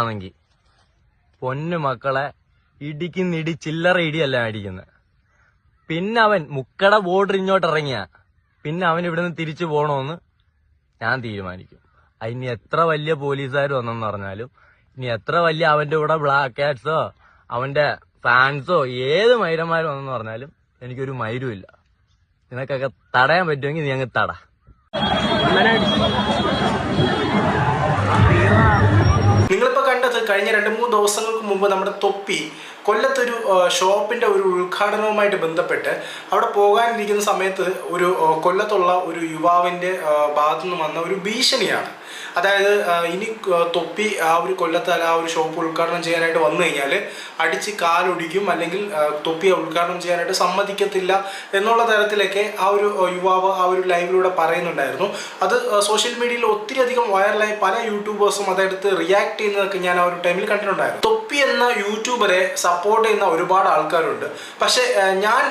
ആണെങ്കിൽ പൊന്നു മക്കളെ ഇടിക്കുന്നിടി ചില്ലറ ഇടിയല്ല അടിക്കുന്നത് പിന്നെ അവൻ മുക്കട ബോർഡർ ഇങ്ങോട്ട് ഇറങ്ങിയ. പിന്നെ അവൻ ഇവിടുന്ന് തിരിച്ചു പോകണമെന്ന് ഞാൻ തീരുമാനിക്കും. അതിന് എത്ര വലിയ പോലീസുകാർ വന്നെന്ന് പറഞ്ഞാലും ഇനി എത്ര വലിയ അവന്റെ കൂടെ ബ്ലാക്ക് കാറ്റ്സോ അവന്റെ ഫാൻസോ ഏത് മൈരന്മാരും വന്നെന്ന് പറഞ്ഞാലും എനിക്കൊരു മൈരും ഇല്ല. നിനക്കൊക്കെ തടയാൻ പറ്റുമെങ്കിൽ നീ അങ്ങ് തട. നിങ്ങളിപ്പോൾ കഴിഞ്ഞ രണ്ട് മൂന്ന് ദിവസങ്ങൾക്ക് മുമ്പ് നമ്മുടെ തൊപ്പി കൊല്ലത്തൊരു ഷോപ്പിന്റെ ഒരു ഉദ്ഘാടനവുമായിട്ട് ബന്ധപ്പെട്ട് അവിടെ പോകാനിരിക്കുന്ന സമയത്ത് ഒരു കൊല്ലത്തുള്ള ഒരു യുവാവിന്റെ ഭാഗത്തു നിന്ന് വന്ന ഒരു ഭീഷണിയാണ്. അതായത് ഇനി തൊപ്പി ആ ഒരു കൊല്ലത്ത് ആ ഒരു ഷോപ്പ് ഉദ്ഘാടനം ചെയ്യാനായിട്ട് വന്നു കഴിഞ്ഞാൽ അടിച്ച് കാലൊടിക്കും അല്ലെങ്കിൽ തൊപ്പി ഉദ്ഘാടനം ചെയ്യാനായിട്ട് സമ്മതിക്കത്തില്ല എന്നുള്ള തരത്തിലൊക്കെ ആ ഒരു യുവാവ് ആ ഒരു ലൈവിലൂടെ പറയുന്നുണ്ടായിരുന്നു. അത് സോഷ്യൽ മീഡിയയിൽ ഒത്തിരി അധികം വൈറലായി പല യൂട്യൂബേഴ്സും അതെടുത്ത് റിയാക്ട് ചെയ്യുന്നതൊക്കെ ഞാൻ ഒരു ടൈമിൽ കണ്ടിട്ടുണ്ടായിരുന്നു. തൊപ്പി എന്ന യൂട്യൂബറെ സപ്പോർട്ട് ചെയ്യുന്ന ഒരുപാട് ആൾക്കാരുണ്ട്. പക്ഷേ ഞാൻ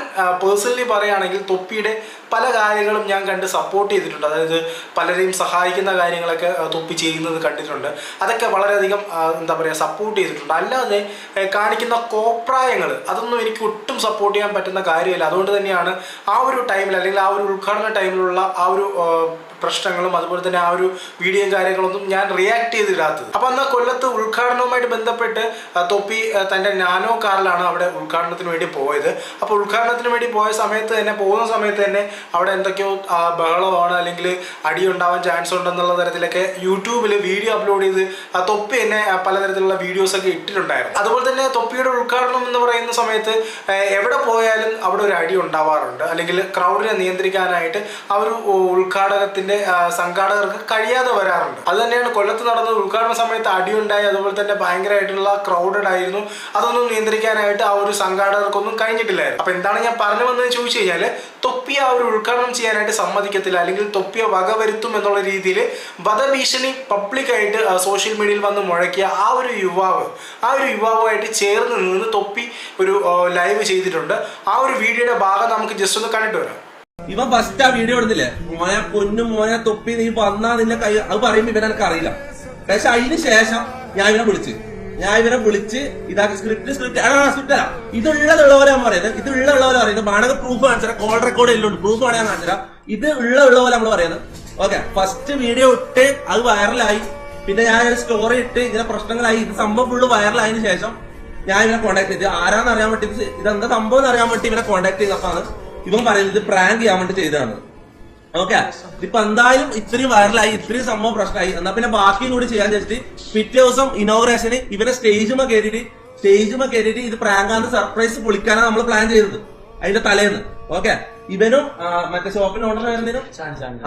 പേഴ്സണലി പറയുകയാണെങ്കിൽ തൊപ്പിയുടെ പല കാര്യങ്ങളും ഞാൻ കണ്ട് സപ്പോർട്ട് ചെയ്തിട്ടുണ്ട്. അതായത് പലരെയും സഹായിക്കുന്ന കാര്യങ്ങളൊക്കെ തൊപ്പി ചെയ്യുന്നത് കണ്ടിട്ടുണ്ട്. അതൊക്കെ വളരെയധികം എന്താ പറയുക സപ്പോർട്ട് ചെയ്തിട്ടുണ്ട്. അല്ലാതെ കാണിക്കുന്ന കോപ്രായങ്ങൾ അതൊന്നും എനിക്ക് ഒട്ടും സപ്പോർട്ട് ചെയ്യാൻ പറ്റുന്ന കാര്യമില്ല. അതുകൊണ്ട് തന്നെയാണ് ആ ഒരു ടൈമിൽ അല്ലെങ്കിൽ ആ ഒരു ഉദ്ഘാടന ടൈമിലുള്ള ആ ഒരു പ്രശ്നങ്ങളും അതുപോലെ തന്നെ ആ ഒരു വീഡിയോയും കാര്യങ്ങളൊന്നും ഞാൻ റിയാക്ട് ചെയ്തിടാത്തത്. അപ്പൊ അന്ന് കൊല്ലത്ത് ഉദ്ഘാടനവുമായിട്ട് ബന്ധപ്പെട്ട് തൊപ്പി തന്റെ നാനോ കാറിലാണ് അവിടെ ഉദ്ഘാടനത്തിന് വേണ്ടി പോയത്. അപ്പോൾ ഉദ്ഘാടനത്തിന് വേണ്ടി പോയ സമയത്ത് തന്നെ പോകുന്ന സമയത്ത് തന്നെ അവിടെ എന്തൊക്കെയോ ബഹളമാണ് അല്ലെങ്കിൽ അടി ഉണ്ടാവാൻ ചാൻസ് ഉണ്ടെന്നുള്ള തരത്തിലൊക്കെ യൂട്യൂബിൽ വീഡിയോ അപ്ലോഡ് ചെയ്ത് തൊപ്പി തന്നെ പലതരത്തിലുള്ള വീഡിയോസ് ഒക്കെ ഇട്ടിട്ടുണ്ടായിരുന്നു. അതുപോലെ തന്നെ തൊപ്പിയുടെ ഉദ്ഘാടനം എന്ന് പറയുന്ന സമയത്ത് എവിടെ പോയാലും അവിടെ ഒരു അടി ഉണ്ടാവാറുണ്ട്. അല്ലെങ്കിൽ ക്രൗഡിനെ നിയന്ത്രിക്കാനായിട്ട് ആ ഒരു ഉദ്ഘാടകത്തിന്റെ ആ, സംഘാടകർക്ക് കഴിയാതെ വരാറുണ്ട്. അത് തന്നെയാണ് കൊല്ലത്ത് നടന്ന ഉദ്ഘാടന സമയത്ത് അടിയുണ്ടായി അതുപോലെ തന്നെ ഭയങ്കരമായിട്ടുള്ള ക്രൗഡഡ് ആയിരുന്നു. അതൊന്നും നിയന്ത്രിക്കാനായിട്ട് ആ ഒരു സംഘാടകർക്കൊന്നും കഴിഞ്ഞിട്ടില്ലായിരുന്നു. അപ്പൊ എന്താണ് ഞാൻ പറഞ്ഞു വന്നത് ചോദിച്ചു കഴിഞ്ഞാൽ തൊപ്പി ആ ഒരു ഉദ്ഘാടനം ചെയ്യാനായിട്ട് സമ്മതിക്കത്തില്ല. അല്ലെങ്കിൽ തൊപ്പിയ വക വരുത്തും എന്നുള്ള രീതിയിൽ വധഭീഷണി പബ്ലിക്കായിട്ട് സോഷ്യൽ മീഡിയയിൽ വന്ന് മുഴക്കിയ ആ ഒരു യുവാവ് ആ ഒരു യുവാവുമായിട്ട് ചേർന്ന് നിന്ന് തൊപ്പി ഒരു ലൈവ് ചെയ്തിട്ടുണ്ട്. ആ ഒരു വീഡിയോയുടെ ഭാഗം നമുക്ക് ജസ്റ്റ് ഒന്ന് കണ്ടിട്ട് വരാം. ഇവൻ ഫസ്റ്റ് ആ വീഡിയോ ഇടുന്നില്ലേ? മോയ പൊന്നു മോയ തൊപ്പി നീ വന്നാ നിന്നെ കൈ അത് പറയുമ്പോ ഇവൻ എനിക്ക് അറിയില്ല. പക്ഷെ അതിന് ശേഷം ഞാൻ ഇവനെ വിളിച്ച്. ഞാൻ ഇവനെ വിളിച്ച് ഇതാക്കി സ്ക്രിപ്റ്റ് സ്ക്രിപ്റ്റ് ആ സ്ക്രിപ്റ്റ് അല്ല ഇതുള്ളതുള്ളവരെ ഞാൻ പറയുന്നത് ഇത് ഉള്ളതുള്ളവരെ പറയുന്നത് മാണക പ്രൂഫ് കാണിച്ചാൽ കോൾ റെക്കോർഡ് എല്ലാം പ്രൂഫ് വേണേ ഞാൻ കാണിച്ചാൽ ഇത് ഉള്ള ഉള്ള പോലെ നമ്മൾ പറയുന്നത്. ഓക്കെ ഫസ്റ്റ് വീഡിയോ ഇട്ട് അത് വൈറലായി പിന്നെ ഞാൻ ഒരു സ്റ്റോറി ഇട്ട് ഇങ്ങനെ പ്രശ്നങ്ങളായി. ഇത് സംഭവം ഫുള്ള് വൈറലായതിനു ശേഷം ഞാൻ ഇവനെ കോൺടാക്ട് ചെയ്തു. ആരാന്ന് അറിയാൻ വേണ്ടി ഇത് ഇതെന്താ സംഭവം എന്ന് അറിയാൻ വേണ്ടി ഇവനെ കോൺടാക്ട് ചെയ്തപ്പോഴാണ് ഇവൻ പറയുന്നത് പ്രാങ്ക് ചെയ്യാൻ വേണ്ടി ചെയ്തതാണ്. ഓക്കെ ഇപ്പൊ എന്തായാലും ഇത്രയും വൈറലായി ഇത്രയും സംഭവം പ്രശ്നമായി. എന്നാ പിന്നെ ബാക്കിയും കൂടി ചെയ്യാൻ വെച്ചിട്ട് പിറ്റേ ദിവസം ഇനോഗ്രേഷന് ഇവരെ സ്റ്റേജുമ കയറിയിട്ട് സ്റ്റേജുമ കയറിയിട്ട് ഇത് പ്രാങ്കാന്ന് സർപ്രൈസ് പൊളിക്കാനാണ് നമ്മൾ പ്ലാൻ ചെയ്തത്. അതിന്റെ തലേന്ന്. ഓക്കെ ഇവനും മറ്റേ ഷോപ്പിന്റെ ഓണർ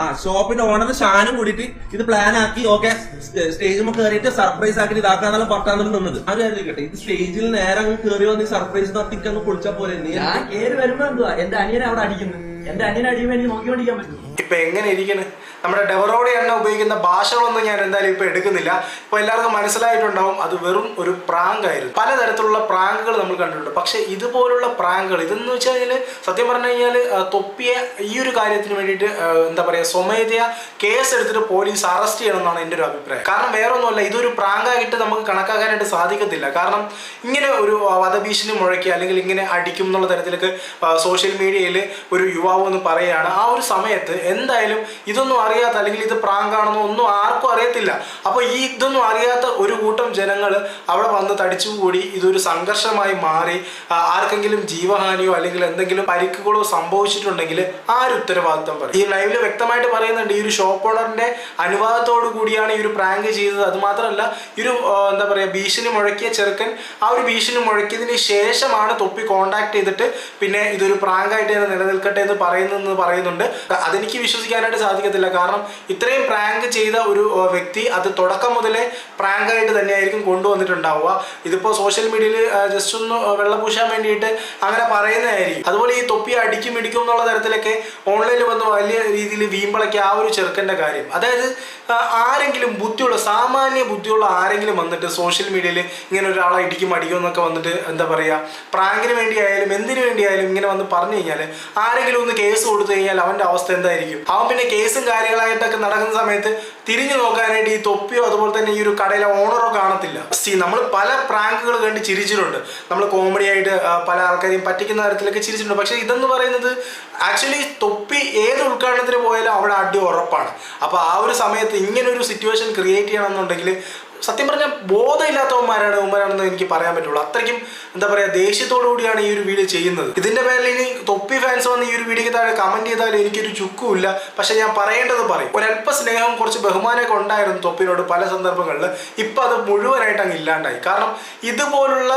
ആ ഷോപ്പിന്റെ ഓണർ ഷാനും കൂടിയിട്ട് ഇത് പ്ലാൻ ആക്കി ഓക്കെ സ്റ്റേജിൽ കയറിയിട്ട് സർപ്രൈസ് ആക്കിയിട്ട് ഇതാക്കാന്നുള്ള പറഞ്ഞാണ് നിന്നത്. അത് കരുതിക്കട്ടെ ഇത് സ്റ്റേജിൽ നേരെ അങ്ങ് കയറി വന്ന് സർപ്രൈസ് നടത്തിക്ക് കുളിച്ച പൊളിച്ചാ പോലെ നീ ഞാൻ കേറി വരുമ്പോ എന്തുവാ? എന്റെ അനിയനെ അവിടെ അടിക്കുന്നു. എന്റെ അനിയനെ അടിയുമ്പോ എനിക്ക് നോക്കിക്കൊണ്ടിരിക്കാൻ പറ്റും ഇപ്പൊ എങ്ങനെ ഇരിക്കുന്നു നമ്മുടെ ഡെവറോഡി എണ്ണ ഉപയോഗിക്കുന്ന ഭാഷകളൊന്നും ഞാൻ എന്തായാലും ഇപ്പം എടുക്കുന്നില്ല. ഇപ്പം എല്ലാവർക്കും മനസ്സിലായിട്ടുണ്ടാവും അത് വെറും ഒരു പ്രാങ്ക് ആയിരുന്നു പലതരത്തിലുള്ള പ്രാങ്കുകൾ നമ്മൾ കണ്ടിട്ടുണ്ട്. പക്ഷേ ഇതുപോലുള്ള പ്രാങ്കുകൾ ഇതെന്ന് വെച്ച് കഴിഞ്ഞാൽ സത്യം പറഞ്ഞു കഴിഞ്ഞാൽ തൊപ്പിയെ ഈ ഒരു കാര്യത്തിന് വേണ്ടിയിട്ട് എന്താ പറയുക സ്വമേധയാ കേസ് എടുത്തിട്ട് പോലീസ് അറസ്റ്റ് ചെയ്യണം എന്നാണ് എന്റെ ഒരു അഭിപ്രായം. കാരണം വേറെ ഒന്നുമല്ല ഇതൊരു പ്രാങ്കായിട്ട് നമുക്ക് കണക്കാക്കാനായിട്ട് സാധിക്കത്തില്ല. കാരണം ഇങ്ങനെ ഒരു വധഭീഷണി മുഴക്കി അല്ലെങ്കിൽ ഇങ്ങനെ അടിക്കും എന്നുള്ള തരത്തിലൊക്കെ സോഷ്യൽ മീഡിയയിൽ ഒരു യുവാവ് എന്ന് പറയുകയാണ്. ആ ഒരു സമയത്ത് എന്തായാലും ഇതൊന്നും അറിയാത്ത അല്ലെങ്കിൽ ഇത് പ്രാങ്കാണെന്നോ ഒന്നും ആർക്കും അറിയത്തില്ല. അപ്പോൾ ഈ ഇതൊന്നും അറിയാത്ത ഒരു കൂട്ടം ജനങ്ങൾ അവിടെ വന്ന് തടിച്ചുകൂടി ഇതൊരു സംഘർഷമായി മാറി. ആർക്കെങ്കിലും ജീവഹാനിയോ അല്ലെങ്കിൽ എന്തെങ്കിലും പരിക്കുകളോ സംഭവിച്ചിട്ടുണ്ടെങ്കിൽ ആര് ഉത്തരവാദിത്വം പറയും? ഈ ലൈവിൽ വ്യക്തമായിട്ട് പറയുന്നുണ്ട് ഈ ഒരു ഷോപ്പ് ഓണറിന്റെ അനുവാദത്തോടു കൂടിയാണ് ഈ ഒരു പ്രാങ്ക് ചെയ്തത്. അത് മാത്രമല്ല ഈ ഒരു എന്താ പറയുക ഭീഷണി മുഴക്കിയ ചെറുക്കൻ ആ ഒരു ഭീഷണി മുഴക്കിയതിന് ശേഷമാണ് തൊപ്പി കോണ്ടാക്ട് ചെയ്തിട്ട് പിന്നെ ഇതൊരു പ്രാങ്കായിട്ട് നിലനിൽക്കട്ടെ എന്ന് പറയുന്നു പറയുന്നുണ്ട്. അതെനിക്ക് വിശ്വസിക്കാനായിട്ട് സാധിക്കത്തില്ല. കാരണം ഇത്രയും പ്രാങ്ക് ചെയ്ത ഒരു വ്യക്തി അത് തുടക്കം മുതലേ പ്രാങ്കായിട്ട് തന്നെയായിരിക്കും കൊണ്ടുവന്നിട്ടുണ്ടാവുക. ഇതിപ്പോൾ സോഷ്യൽ മീഡിയയിൽ ജസ്റ്റ് ഒന്ന് വെള്ളപൂശാൻ വേണ്ടിയിട്ട് അങ്ങനെ പറയുന്നതായിരിക്കും. അതുപോലെ ഈ തൊപ്പി അടിക്കും ഇടിക്കും എന്നുള്ള തരത്തിലൊക്കെ ഓൺലൈനിൽ വന്ന് വലിയ രീതിയിൽ വീമ്പളൊക്കെ ആ ഒരു ചെറുക്കന്റെ കാര്യം. അതായത് ആരെങ്കിലും ബുദ്ധിയുള്ള സാമാന്യ ബുദ്ധിയുള്ള ആരെങ്കിലും വന്നിട്ട് സോഷ്യൽ മീഡിയയിൽ ഇങ്ങനെ ഒരാളെ ഇടിക്കും അടിക്കും എന്നൊക്കെ വന്നിട്ട് എന്താ പറയുക പ്രാങ്കിന് വേണ്ടിയായാലും എന്തിനു വേണ്ടിയായാലും ഇങ്ങനെ വന്ന് പറഞ്ഞു കഴിഞ്ഞാൽ ആരെങ്കിലും ഒന്ന് കേസ് കൊടുത്തു കഴിഞ്ഞാൽ അവന്റെ അവസ്ഥ എന്തായിരിക്കും? അവൻ പിന്നെ കേസും കാര്യങ്ങളായിട്ടൊക്കെ നടക്കുന്ന സമയത്ത് തിരിഞ്ഞു നോക്കാനായിട്ട് ഈ തൊപ്പിയോ അതുപോലെ തന്നെ ഈ ഒരു കടയിലെ ഓണറോ കാണത്തില്ല. സി നമ്മൾ പല പ്രാങ്കുകൾ കണ്ട് ചിരിച്ചിട്ടുണ്ട്. നമ്മൾ കോമഡി ആയിട്ട് പല ആൾക്കാരെയും പറ്റിക്കുന്ന തരത്തിലൊക്കെ ചിരിച്ചിട്ടുണ്ട്. പക്ഷേ ഇതെന്ന് പറയുന്നത് ആക്ച്വലി തൊപ്പി ഏത് ഉദ്ഘാടനത്തിന് പോയാലും അവിടെ അടി ഉറപ്പാണ്. അപ്പോൾ ആ ഒരു സമയത്ത് ഇങ്ങനെ ഒരു സിറ്റുവേഷൻ ക്രിയേറ്റ് ചെയ്യണമെന്നുണ്ടെങ്കിൽ സത്യം പറഞ്ഞാൽ ബോധമില്ലാത്തവന്മാരാണ് ഉമ്മരാണെന്ന് എനിക്ക് പറയാൻ പറ്റുള്ളൂ. അത്രയ്ക്കും എന്താ പറയുക ദേഷ്യത്തോടു കൂടിയാണ് ഈ ഒരു വീഡിയോ ചെയ്യുന്നത്. ഇതിന്റെ പേരിൽ ഇനി തൊപ്പി ഫാൻസ് വന്ന് ഈ ഒരു വീഡിയോക്ക് താഴെ കമന്റ് ചെയ്താൽ എനിക്കൊരു ചുക്കുമില്ല. പക്ഷെ ഞാൻ പറയേണ്ടത് പറയും. ഒരല്പ സ്നേഹവും കുറച്ച് ബഹുമാനമൊക്കെ ഉണ്ടായിരുന്നു തൊപ്പിനോട് പല സന്ദർഭങ്ങളിൽ. ഇപ്പം അത് മുഴുവനായിട്ട് അങ്ങ് ഇല്ലാണ്ടായി. കാരണം ഇതുപോലുള്ള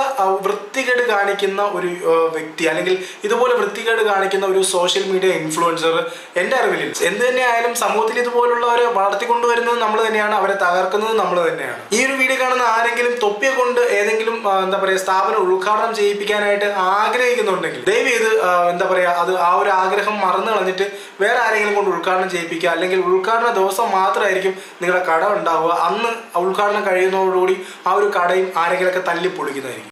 വൃത്തികേട് കാണിക്കുന്ന ഒരു വ്യക്തി അല്ലെങ്കിൽ ഇതുപോലെ വൃത്തികേട് കാണിക്കുന്ന ഒരു സോഷ്യൽ മീഡിയ ഇൻഫ്ലുവൻസർ എന്റെ അറിവിലില്ല എന്ത് തന്നെ ആയാലും സമൂഹത്തിൽ ഇതുപോലുള്ളവരെ വളർത്തിക്കൊണ്ടുവരുന്നത് നമ്മൾ തന്നെയാണ്. അവരെ തകർക്കുന്നത് നമ്മൾ തന്നെയാണ്. ഈ ഒരു വീഡിയോ കാണുന്ന ആരെങ്കിലും തൊപ്പിയെ കൊണ്ട് ഏതെങ്കിലും എന്താ പറയുക സ്ഥാപനം ഉദ്ഘാടനം ചെയ്യിപ്പിക്കാനായിട്ട് ആഗ്രഹിക്കുന്നുണ്ടെങ്കിൽ ദയവ് ചെയ്ത് എന്താ പറയുക അത് ആ ഒരു ആഗ്രഹം മറന്നു കളഞ്ഞിട്ട് വേറെ ആരെങ്കിലും കൊണ്ട് ഉദ്ഘാടനം ചെയ്യിപ്പിക്കുക. അല്ലെങ്കിൽ ഉദ്ഘാടന ദിവസം മാത്രമായിരിക്കും നിങ്ങളുടെ കട ഉണ്ടാവുക. അന്ന് ഉദ്ഘാടനം കഴിയുന്നതോടുകൂടി ആ ഒരു കടയും ആരെങ്കിലുമൊക്കെ തല്ലി പൊളിക്കുന്നതായിരിക്കും